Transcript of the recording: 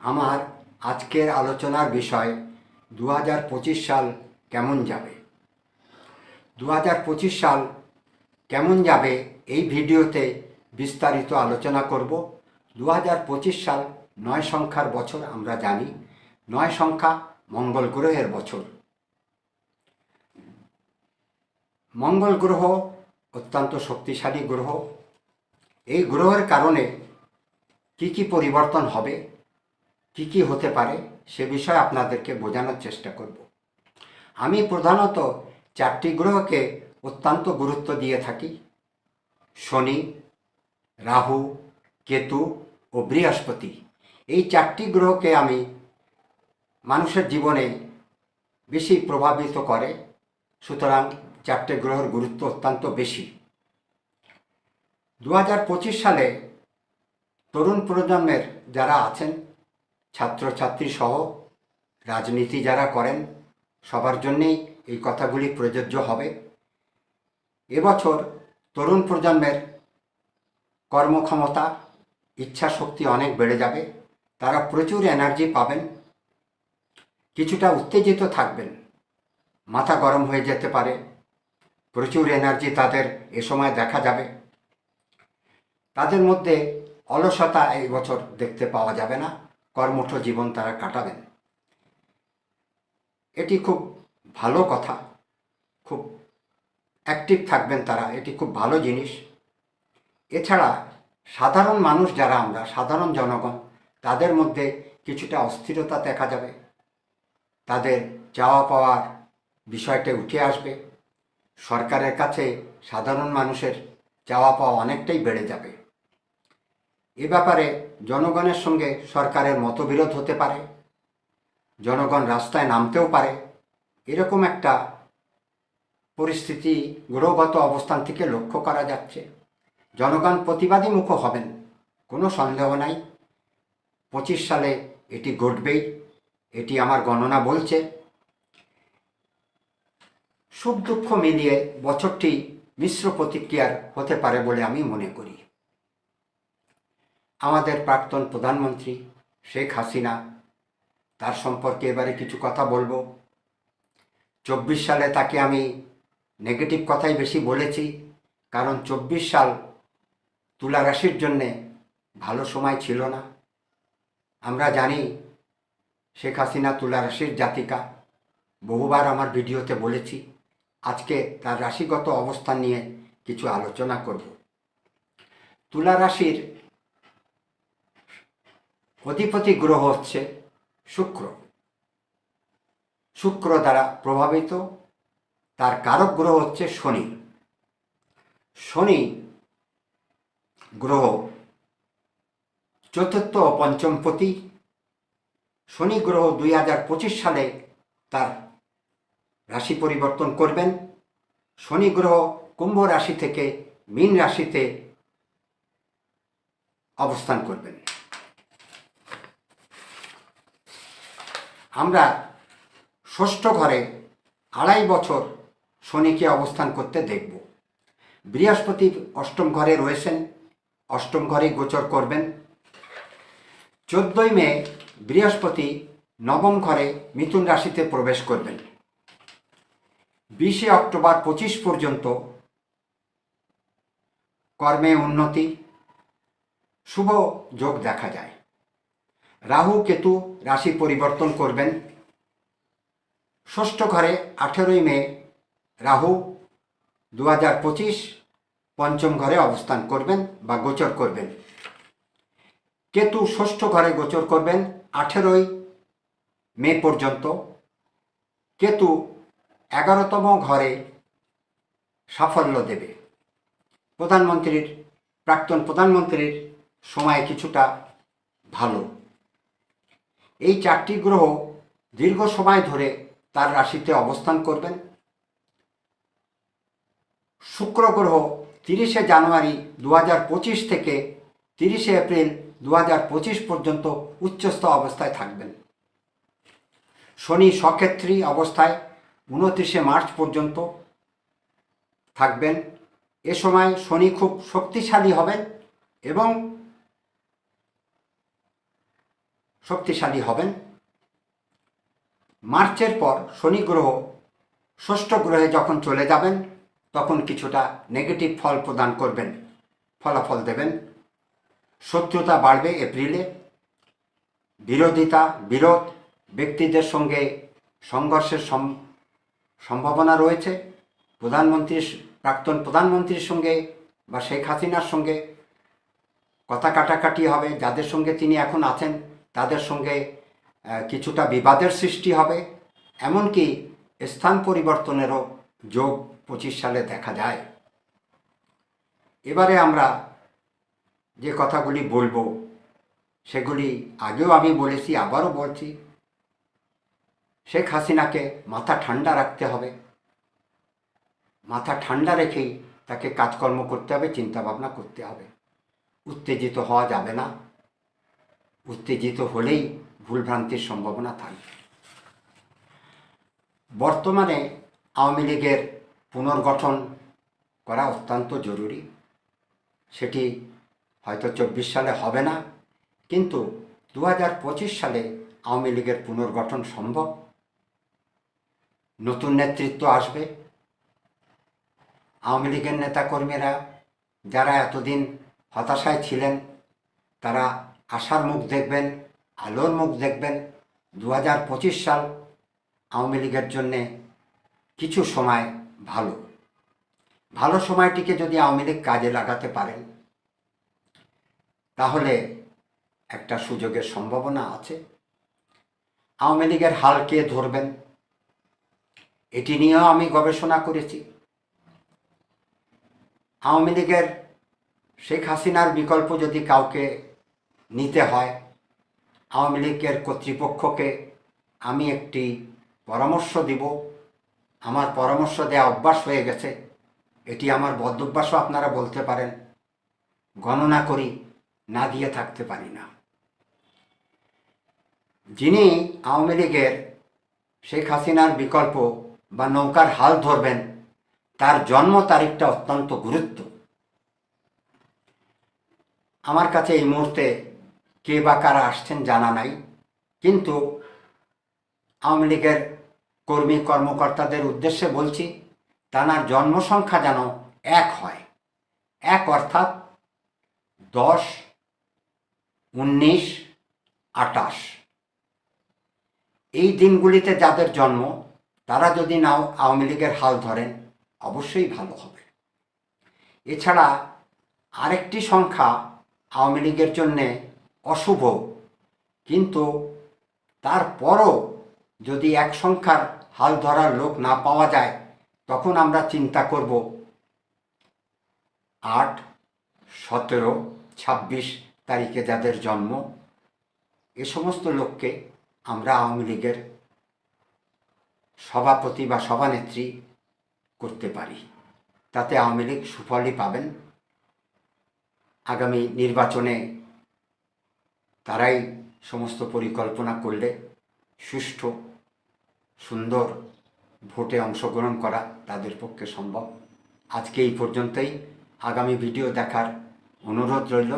আমার আজকের আলোচনার বিষয় দু হাজার পঁচিশ সাল কেমন যাবে? দু হাজার পঁচিশ সাল কেমন যাবে এই ভিডিওতে বিস্তারিত আলোচনা করব। দু হাজার পঁচিশ সাল নয় সংখ্যার বছর আমরা জানি, নয় সংখ্যা মঙ্গল গ্রহের বছর। মঙ্গল গ্রহ অত্যন্ত শক্তিশালী গ্রহ। এই গ্রহের কারণে কি কি পরিবর্তন হবে? কি কি হতে পারে সে বিষয়ে আপনাদেরকে বোঝানোর চেষ্টা করব। আমি প্রধানত চারটি গ্রহকে অত্যন্ত গুরুত্ব দিয়ে থাকি। শনি, রাহু, কেতু ও বৃহস্পতি। এই চারটি গ্রহকে আমি মানুষের জীবনে বেশি প্রভাবিত করে। সুতরাং চারটে গ্রহের গুরুত্ব অত্যন্ত বেশি। দু হাজার পঁচিশ সালে তরুণ প্রজন্মের যারা আছেন ছাত্রছাত্রী সহ রাজনীতি যারা করেন, সবার জন্যেই এই কথাগুলি প্রযোজ্য হবে। এবছর তরুণ প্রজন্মের কর্মক্ষমতা ইচ্ছা শক্তি অনেক বেড়ে যাবে। তারা প্রচুর এনার্জি পাবেন, কিছুটা উত্তেজিত থাকবেন। মাথা গরম হয়ে যেতে পারে, প্রচুর এনার্জি তাদের এ সময় দেখা যাবে। তাদের মধ্যে অলসতা এই বছর দেখতে পাওয়া যাবে না। কর্মঠ জীবন তারা কাটাবেন। এটি খুব ভালো কথা। খুব অ্যাক্টিভ থাকবেন তারা। এটি খুব ভালো জিনিস। এছাড়া সাধারণ মানুষ যারা আমরা, সাধারণ জনগণ, তাদের মধ্যে কিছুটা অস্থিরতা দেখা যাবে। তাদের চাওয়া পাওয়ার বিষয়টা উঠে আসবে। সরকারের কাছে সাধারণ মানুষের চাওয়া পাওয়া অনেকটাই বেড়ে যাবে। এ ব্যাপারে জনগণের সঙ্গে সরকারের মতবিরোধ হতে পারে, জনগণ রাস্তায় নামতেও পারে। এরকম একটা পরিস্থিতি গ্রহগত অবস্থান থেকে লক্ষ্য করা যাচ্ছে। জনগণ প্রতিবাদী মুখ হবেন, কোনো সন্দেহ নাই। পঁচিশ সালে এটি ঘটবেই, এটি আমার গণনা বলছে। সুখ দুঃখ মিলিয়ে বছরটি মিশ্র প্রতিক্রিয়ার হতে পারে বলে আমি মনে করি। আমাদের প্রাক্তন প্রধানমন্ত্রী শেখ হাসিনা, তার সম্পর্কে এবারে কিছু কথা বলব। চব্বিশ সালে তাকে আমি নেগেটিভ কথাই বেশি বলেছি, কারণ চব্বিশ সাল তুলা রাশির জন্যে ভালো সময় ছিল না। আমরা জানি শেখ হাসিনা তুলা রাশির জাতিকা, বহুবার আমার ভিডিওতে বলেছি, আজকে তার রাশিগত অবস্থান নিয়ে কিছু আলোচনা করব। তুলা রাশির অধিপতি গ্রহ হচ্ছে শুক্র। শুক্র দ্বারা প্রভাবিত, তার কারক গ্রহ হচ্ছে শনি। শনি গ্রহ চতুর্থ ও পঞ্চমপতি শনি গ্রহ দুই হাজার পঁচিশ সালে তার রাশি পরিবর্তন করবেন। শনি গ্রহ কুম্ভ রাশি থেকে মীন রাশিতে অবস্থান করবেন। আমরা ষষ্ঠ ঘরে আড়াই বছর শনিকে অবস্থান করতে দেখব। বৃহস্পতি অষ্টম ঘরে রয়েছেন, অষ্টম ঘরে গোচর করবেন। চোদ্দই মে বৃহস্পতি নবম ঘরে মিথুন রাশিতে প্রবেশ করবেন। বিশে অক্টোবর পঁচিশ পর্যন্ত কর্মে উন্নতি, শুভ যোগ দেখা যায়। রাহু কেতু রাশি পরিবর্তন করবেন। ষষ্ঠ ঘরে আঠেরোই মে রাহু দু হাজার পঁচিশ পঞ্চম ঘরে অবস্থান করবেন বা গোচর করবেন। কেতু ষষ্ঠ ঘরে গোচর করবেন আঠেরোই মে পর্যন্ত। কেতু এগারোতম ঘরে সাফল্য দেবে। প্রধানমন্ত্রীর, প্রাক্তন প্রধানমন্ত্রীর সময় কিছুটা ভালো। এই চারটি গ্রহ দীর্ঘ সময় ধরে তার রাশিতে অবস্থান করবেন। শুক্র গ্রহ তিরিশে জানুয়ারি দু থেকে তিরিশে এপ্রিল দু পর্যন্ত উচ্চস্থ অবস্থায় থাকবেন। শনি সক্ষেত্রী অবস্থায় উনত্রিশে মার্চ পর্যন্ত থাকবেন। এ সময় শনি খুব শক্তিশালী হবেন এবং শক্তিশালী হবেন। মার্চের পর শনি গ্রহ ষষ্ঠ গ্রহে যখন চলে যাবেন, তখন কিছুটা নেগেটিভ ফল প্রদান করবেন, ফলাফল দেবেন। শত্রুতা বাড়বে এপ্রিলে। বিরোধিতা, বিরোধ, ব্যক্তিদের সঙ্গে সংঘর্ষের সম- সম্ভাবনা রয়েছে। প্রধানমন্ত্রীর প্রাক্তন প্রধানমন্ত্রীর সঙ্গে বা শেখ হাসিনার সঙ্গে কথা কাটাকাটি হবে, যাদের সঙ্গে তিনি এখন আছেন। তাদের সঙ্গে কিছুটা বিবাদের সৃষ্টি হবে। এমনকি স্থান পরিবর্তনেরও যোগ পঁচিশ সালে দেখা যায়। এবারে আমরা যে কথাগুলি বলব, সেগুলি আগেও আমি বলেছি, আবারও বলছি। শেখ হাসিনাকে মাথা ঠান্ডা রাখতে হবে। মাথা ঠান্ডা রেখেই তাকে কাজকর্ম করতে হবে, চিন্তাভাবনা করতে হবে। উত্তেজিত হওয়া যাবে না। উত্তেজিত হলেই ভুলভ্রান্তির সম্ভাবনা থাকবে বর্তমানে আওয়ামী লীগের পুনর্গঠন করা অত্যন্ত জরুরি। সেটি হয়তো চব্বিশ সালে হবে না, কিন্তু দু হাজার পঁচিশ সালে আওয়ামী লীগের পুনর্গঠন সম্ভব। নতুন নেতৃত্ব আসবে। আওয়ামী লীগের নেতাকর্মীরা যারা এতদিন হতাশায় ছিলেন, তারা আশার মুখ দেখবেন, আলোর মুখ দেখবেন। দু হাজার পঁচিশ সাল আওয়ামী লীগের জন্যে কিছু সময় ভালো। ভালো সময়টিকে যদি আওয়ামী লীগ কাজে লাগাতে পারেন, তাহলে একটা সুযোগের সম্ভাবনা আছে। আওয়ামী লীগের হাল কে ধরবেন, এটি নিয়েও আমি গবেষণা করেছি। আওয়ামী লীগের শেখ হাসিনার বিকল্প যদি কাউকে নিতে হয়। আওয়ামী লীগের কর্তৃপক্ষকে আমি একটি পরামর্শ দিব। আমার পরামর্শ দেওয়া অভ্যাস হয়ে গেছে। এটি আমার বদ্ধভ্যাসও আপনারা বলতে পারেন। গণনা করি, না দিয়ে থাকতে পারি না। যিনি আওয়ামী লীগের শেখ হাসিনার বিকল্প বা নৌকার হাল ধরবেন, তার জন্ম তারিখটা অত্যন্ত গুরুত্ব। আমার কাছে এই মুহূর্তে কে বা কারা আসছেন জানা নাই। কিন্তু আওয়ামী লীগের কর্মী কর্মকর্তাদের উদ্দেশ্যে বলছি তানার জন্ম সংখ্যা যেন এক হয়। এক অর্থাৎ দশ, উনিশ আটাশ এই দিনগুলিতে যাদের জন্ম, তারা যদি নাও আওয়ামী লীগের হাল ধরেন, অবশ্যই ভালো হবে। এছাড়া আরেকটি সংখ্যা আওয়ামী লীগের জন্যে অশুভ। কিন্তু তারপরও যদি এক সংখ্যার হাল ধরার লোক না পাওয়া যায়, তখন আমরা চিন্তা করব। আট, সতেরো, ছাব্বিশ তারিখে যাদের জন্ম, এ সমস্ত লোককে আমরা আওয়ামী লীগের সভাপতি বা সভানেত্রী করতে পারি। তাতে আওয়ামী লীগ সুফলই পাবেন। আগামী নির্বাচনে তারাই সমস্ত পরিকল্পনা করলে সুষ্ঠু, সুন্দর ভোটে অংশগ্রহণ করা তাদের পক্ষে সম্ভব। আজকে এই পর্যন্তই। আগামী ভিডিও দেখার অনুরোধ রইল।